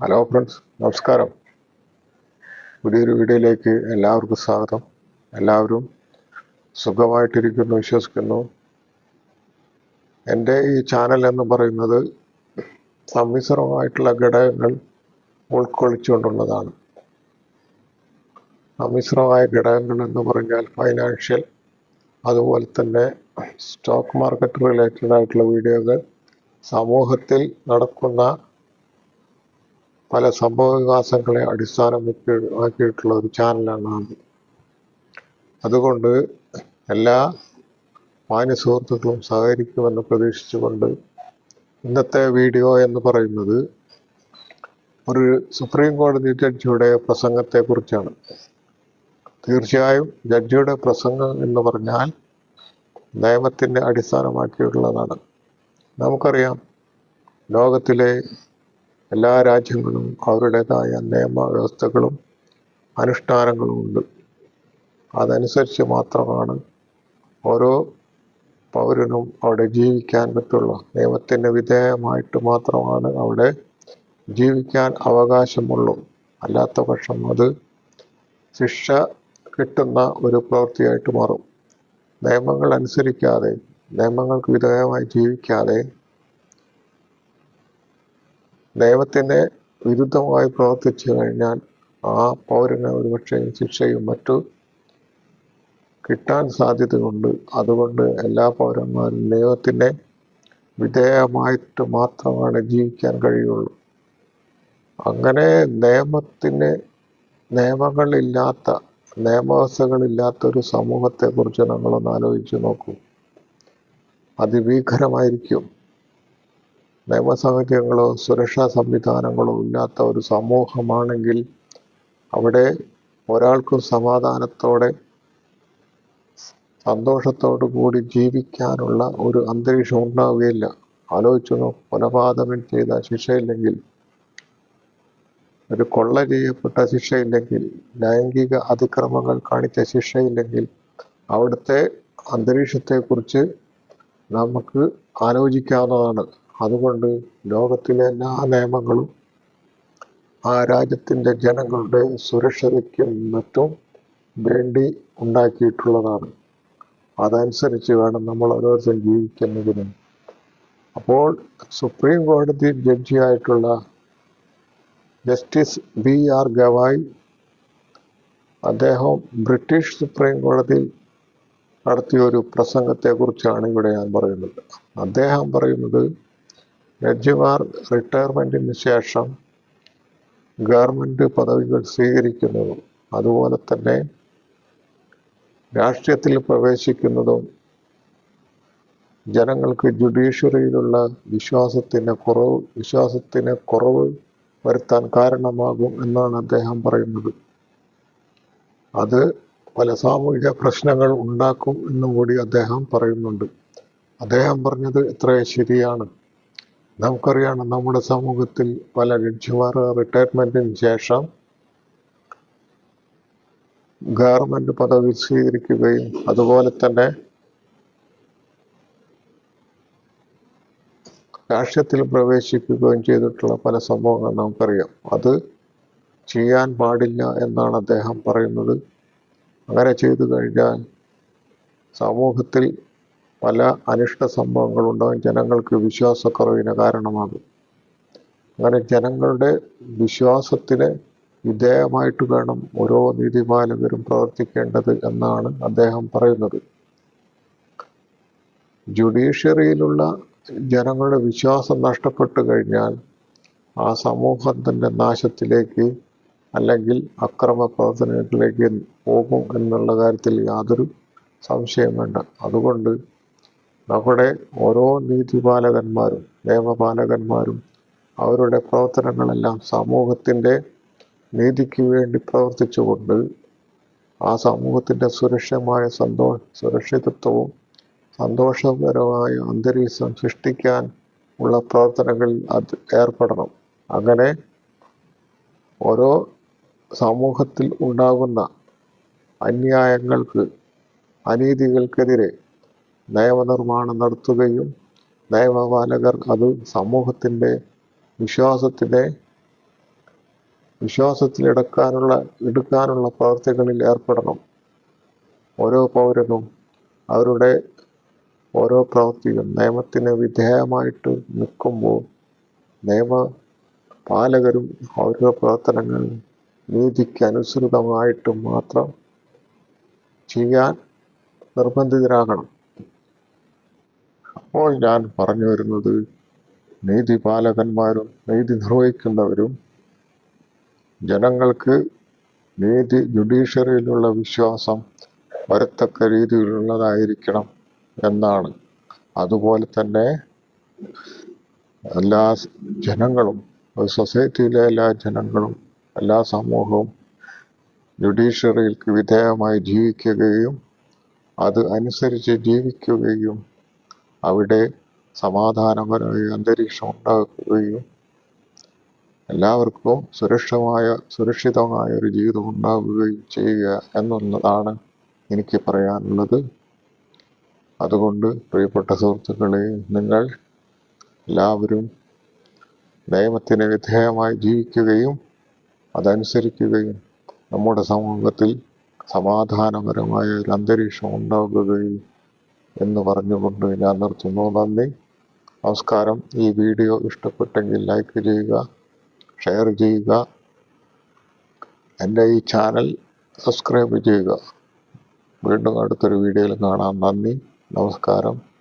Hello friends നമസ്കാരം. പുതിയൊരു വീഡിയോയിലേക്ക് എല്ലാവർക്കും സ്വാഗതം. എല്ലാവരും സുഖമായിട്ടിരിക്കുന്നു വിശ്വസിക്കുന്നു. എന്റെ ഈ ചാനൽ എന്ന് പറയുന്നത് സമ്മിശ്രമായിട്ടുള്ള ഘടകങ്ങൾ ഉൾക്കൊള്ളിച്ചുകൊണ്ടുള്ളതാണ്. സമ്മിശ്രമായ ഘടകങ്ങൾ എന്ന് പറഞ്ഞാൽ ഫൈനാൻഷ്യൽ അതുപോലെ തന്നെ സ്റ്റോക്ക് മാർക്കറ്റ് റിലേറ്റഡ് ആയിട്ടുള്ള വീഡിയോകൾ സമൂഹത്തിൽ നടക്കുന്ന പല സംഭവ വികാസങ്ങളെ അടിസ്ഥാനമാക്കി ആക്കിയിട്ടുള്ള ഒരു ചാനലാണ് അത്. അതുകൊണ്ട് എല്ലാ മാന്യ സുഹൃത്തുക്കളും സഹകരിക്കുമെന്ന് പ്രതീക്ഷിച്ചുകൊണ്ട് ഇന്നത്തെ വീഡിയോ എന്ന് പറയുന്നത് ഒരു സുപ്രീം കോടതി ജഡ്ജിയുടെ പ്രസംഗത്തെക്കുറിച്ചാണ്. തീർച്ചയായും ജഡ്ജിയുടെ പ്രസംഗം എന്ന് പറഞ്ഞാൽ നിയമത്തിന്റെ അടിസ്ഥാനമാക്കിയുള്ളതാണ്. നമുക്കറിയാം ലോകത്തിലെ എല്ലാ രാജ്യങ്ങളും അവരുടേതായ നിയമവ്യവസ്ഥകളും അനുഷ്ഠാനങ്ങളും ഉണ്ട്. അതനുസരിച്ച് മാത്രമാണ് ഓരോ പൗരനും അവിടെ ജീവിക്കാൻ പറ്റുള്ളൂ. നിയമത്തിന് വിധേയമായിട്ട് മാത്രമാണ് അവിടെ ജീവിക്കാൻ അവകാശമുള്ളൂ. അല്ലാത്ത പക്ഷം അത് ശിക്ഷ കിട്ടുന്ന ഒരു പ്രവൃത്തിയായിട്ട് മാറും. നിയമങ്ങൾ അനുസരിക്കാതെ നിയമങ്ങൾക്ക് വിധേയമായി ജീവിക്കാതെ നിയമത്തിന് വിരുദ്ധമായി പ്രവർത്തിച്ചു കഴിഞ്ഞാൽ ആ പൗരന് ഒരുപക്ഷെ ശിക്ഷയും മറ്റു കിട്ടാൻ സാധ്യതയുണ്ട്. അതുകൊണ്ട് എല്ലാ പൗരന്മാരും ദൈവത്തിന്റെ വിധേയമായിട്ട് മാത്രമാണ് ജീവിക്കാൻ കഴിയുള്ളൂ. അങ്ങനെ നിയമത്തിന് നിയമങ്ങളില്ലാത്ത നിയമവ്യവസ്ഥകളില്ലാത്ത ഒരു സമൂഹത്തെക്കുറിച്ച് നമ്മളൊന്ന് ആലോചിച്ച് നോക്കൂ. അതിഭീകരമായിരിക്കും. നിയമസാഹചര്യങ്ങളോ സുരക്ഷാ സംവിധാനങ്ങളോ ഇല്ലാത്ത ഒരു സമൂഹമാണെങ്കിൽ അവിടെ ഒരാൾക്കും സമാധാനത്തോടെ സന്തോഷത്തോടു കൂടി ജീവിക്കാനുള്ള ഒരു അന്തരീക്ഷം ഉണ്ടാവുകയില്ല. ആലോചിച്ചു കൊലപാതകം ചെയ്ത ശിക്ഷയില്ലെങ്കിൽ ഒരു കൊള്ള ചെയ്യപ്പെട്ട ശിക്ഷയില്ലെങ്കിൽ ലൈംഗിക അതിക്രമങ്ങൾ കാണിച്ച ശിക്ഷയില്ലെങ്കിൽ അവിടുത്തെ അന്തരീക്ഷത്തെക്കുറിച്ച് നമുക്ക് ആലോചിക്കാവുന്നതാണ്. അതുകൊണ്ട് ലോകത്തിലെ എല്ലാ നിയമങ്ങളും ആ രാജ്യത്തിന്റെ ജനങ്ങളുടെ സുരക്ഷതയ്ക്കും മറ്റും വേണ്ടി ഉണ്ടാക്കിയിട്ടുള്ളതാണ്. അതനുസരിച്ച് വേണം നമ്മൾ ഓരോരുത്തരും ജീവിക്കുന്നതിന്. അപ്പോൾ സുപ്രീം കോടതി ജഡ്ജിയായിട്ടുള്ള ജസ്റ്റിസ് ബി ആർ ഗവായ് അദ്ദേഹം ബ്രിട്ടീഷ് സുപ്രീം കോടതിയിൽ നടത്തിയ ഒരു പ്രസംഗത്തെക്കുറിച്ചാണ് ഇവിടെ ഞാൻ പറയുന്നത്. അദ്ദേഹം പറയുന്നത് ജഡ്ജിമാർ റിട്ടയർമെന്റിന് ശേഷം ഗവൺമെന്റ് പദവികൾ സ്വീകരിക്കുന്നതും അതുപോലെ തന്നെ രാഷ്ട്രീയത്തിൽ പ്രവേശിക്കുന്നതും ജനങ്ങൾക്ക് ജുഡീഷ്യറിയിലുള്ള വിശ്വാസത്തിന് കുറവ് വിശ്വാസത്തിന് കുറവ് വരുത്താൻ കാരണമാകും എന്നാണ് അദ്ദേഹം പറയുന്നത്. അത് പല സാമൂഹിക പ്രശ്നങ്ങൾ ഉണ്ടാക്കും എന്നും കൂടി അദ്ദേഹം പറയുന്നുണ്ട്. അദ്ദേഹം പറഞ്ഞത് എത്ര ശരിയാണ്. നമുക്കറിയാം നമ്മുടെ സമൂഹത്തിൽ പല ജഡ്ജിമാർ റിട്ടയർമെന്റിന് ശേഷം ഗവൺമെന്റ് പദവി സ്വീകരിക്കുകയും അതുപോലെ തന്നെ രാഷ്ട്രീയത്തിൽ പ്രവേശിക്കുകയും ചെയ്തിട്ടുള്ള പല സംഭവങ്ങൾ നമുക്കറിയാം. അത് ചെയ്യാൻ പാടില്ല എന്നാണ് അദ്ദേഹം പറയുന്നത്. അങ്ങനെ ചെയ്തു കഴിഞ്ഞാൽ സമൂഹത്തിൽ പല അനിഷ്ട സംഭവങ്ങളുണ്ടാകും ജനങ്ങൾക്ക് വിശ്വാസക്കുറവിന് കാരണമാകും. അങ്ങനെ ജനങ്ങളുടെ വിശ്വാസത്തിന് വിധേയമായിട്ട് വേണം ഓരോ നീതിപാലകരും പ്രവർത്തിക്കേണ്ടത് എന്നാണ് അദ്ദേഹം പറയുന്നത്. ജുഡീഷ്യറിയിലുള്ള ജനങ്ങളുടെ വിശ്വാസം നഷ്ടപ്പെട്ടു കഴിഞ്ഞാൽ ആ സമൂഹത്തിന്റെ നാശത്തിലേക്ക് അല്ലെങ്കിൽ അക്രമ പ്രവർത്തനങ്ങളിലേക്ക് പോകും എന്നുള്ള കാര്യത്തിൽ യാതൊരു സംശയം വേണ്ട. അതുകൊണ്ട് നമ്മുടെ ഓരോ നീതിപാലകന്മാരും നിയമപാലകന്മാരും അവരുടെ പ്രവർത്തനങ്ങളെല്ലാം സമൂഹത്തിന്റെ നീതിക്ക് വേണ്ടി പ്രവർത്തിച്ചുകൊണ്ട് ആ സമൂഹത്തിന്റെ സുരക്ഷമായ സന്തോ സുരക്ഷിതത്വവും സന്തോഷകരമായ അന്തരീക്ഷം സൃഷ്ടിക്കാൻ ഉള്ള പ്രവർത്തനങ്ങളിൽ അത് ഏർപ്പെടണം. അങ്ങനെ ഓരോ സമൂഹത്തിൽ ഉണ്ടാകുന്ന അന്യായങ്ങൾക്ക് അനീതികൾക്കെതിരെ നിയമനിർമ്മാണം നടത്തുകയും നിയമപാലകർ അത് സമൂഹത്തിന്റെ വിശ്വാസത്തിന്റെ വിശ്വാസത്തിൽ എടുക്കാനുള്ള പ്രവർത്തികളിൽ ഏർപ്പെടണം. ഓരോ പൗരനും അവരുടെ ഓരോ പ്രവൃത്തിയും നിയമത്തിന് വിധേയമായിട്ട് നിൽക്കുമ്പോൾ നിയമ പാലകരും ഓരോ പ്രവർത്തനങ്ങൾ നീതിക്ക് അനുസൃതമായിട്ട് മാത്രം ചെയ്യാൻ നിർബന്ധിതരാകണം. അപ്പോൾ ഞാൻ പറഞ്ഞു വരുന്നത് നീതിപാലകന്മാരും നീതി നിർവഹിക്കുന്നവരും ജനങ്ങൾക്ക് നീതി ജുഡീഷ്യറിയിലുള്ള വിശ്വാസം വരത്തക്ക രീതിയിലുള്ളതായിരിക്കണം എന്നാണ്. അതുപോലെ തന്നെ എല്ലാ ജനങ്ങളും സൊസൈറ്റിയിലെ എല്ലാ ജനങ്ങളും എല്ലാ സമൂഹവും ജുഡീഷ്യറിക്ക് വിധേയമായി ജീവിക്കുകയും അത് അനുസരിച്ച് ജീവിക്കുകയും അവിടെ സമാധാനപരമായ അന്തരീക്ഷം ഉണ്ടാക്കുകയും എല്ലാവർക്കും സുരക്ഷമായ സുരക്ഷിതമായ ഒരു ജീവിതം ഉണ്ടാവുകയും ചെയ്യുക എന്നുള്ളതാണ് എനിക്ക് പറയാനുള്ളത്. അതുകൊണ്ട് പ്രിയപ്പെട്ട സുഹൃത്തുക്കളെ നിങ്ങൾ എല്ലാവരും നിയമത്തിന് വിധേയമായി ജീവിക്കുകയും അതനുസരിക്കുകയും നമ്മുടെ സമൂഹത്തിൽ സമാധാനപരമായ ഒരു അന്തരീക്ഷം ഉണ്ടാകുകയും എന്ന് പറഞ്ഞുകൊണ്ട് ഞാൻ നിർത്തുന്നു. നന്ദി. നമസ്കാരം. ഈ വീഡിയോ ഇഷ്ടപ്പെട്ടെങ്കിൽ ലൈക്ക് ചെയ്യുക ഷെയർ ചെയ്യുക എന്റെ ഈ ചാനൽ സബ്സ്ക്രൈബ് ചെയ്യുക. വീണ്ടും അടുത്തൊരു വീഡിയോയിൽ കാണാം. നന്ദി. നമസ്കാരം.